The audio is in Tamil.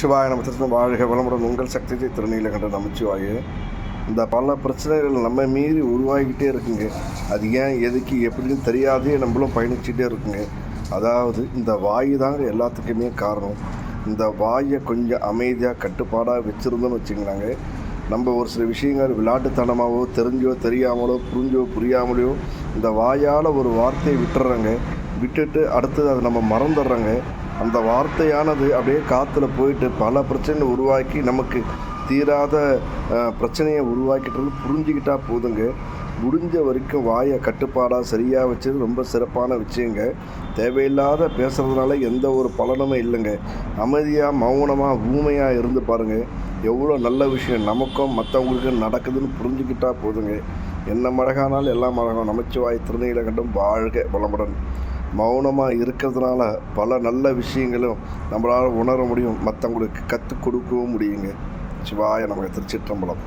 சிவாய நம்ம வாழ்க வளமுடன் உங்கள் சக்தி திருநீலகண்ட நமச்சிவாய இந்த பல பிரச்சனைகள் நம்ம மீறி உருவாகிக்கிட்டே இருக்குங்க. அது ஏன் எதுக்கு எப்படின்னு தெரியாதே நம்மளும் பயணிச்சுட்டே இருக்குங்க. அதாவது இந்த வாய் தாங்க எல்லாத்துக்குமே காரணம். இந்த வாயை கொஞ்சம் அமைதியாக கட்டுப்பாடாக வச்சுருந்தோன்னு வச்சுக்கலாங்க நம்ம ஒரு சில விஷயங்கள் விளாட்டுத்தனமாகவோ தெரிஞ்சோ தெரியாமலோ புரிஞ்சோ புரியாமலையோ இந்த வாயால் ஒரு வார்த்தையை விட்டுறோங்க. விட்டுட்டு அடுத்தது அதை நம்ம மறந்துடுறாங்க. அந்த வார்த்தையானது அப்படியே காற்றுல போயிட்டு பல பிரச்சனை உருவாக்கி நமக்கு தீராத பிரச்சனையை உருவாக்கிட்டு புரிஞ்சுக்கிட்டா போதுங்க. முடிஞ்ச வரைக்கும் வாயை கட்டுப்பாடாக சரியாக வச்சது ரொம்ப சிறப்பான விஷயங்க. தேவையில்லாத பேசுகிறதுனால எந்த ஒரு பலனுமே இல்லைங்க. அமைதியாக மௌனமாக ஊமையாக இருந்து பாருங்கள் எவ்வளோ நல்ல விஷயம் நமக்கும் மற்றவங்களுக்கும் நடக்குதுன்னு புரிஞ்சுக்கிட்டா போதுங்க. என்ன மழகானாலும் எல்லாம் மழகம் நமச்சிவாய் திருநீலகண்டம் வாழ்க வளமுடன். மௌனமாக இருக்கிறதுனால பல நல்ல விஷயங்களும் நம்மளால் உணர முடியும். மற்றவங்களுக்கு கற்றுக் கொடுக்கவும் முடியுங்க. சிவாய நமக்கு திருச்சிற்றம்பலம்.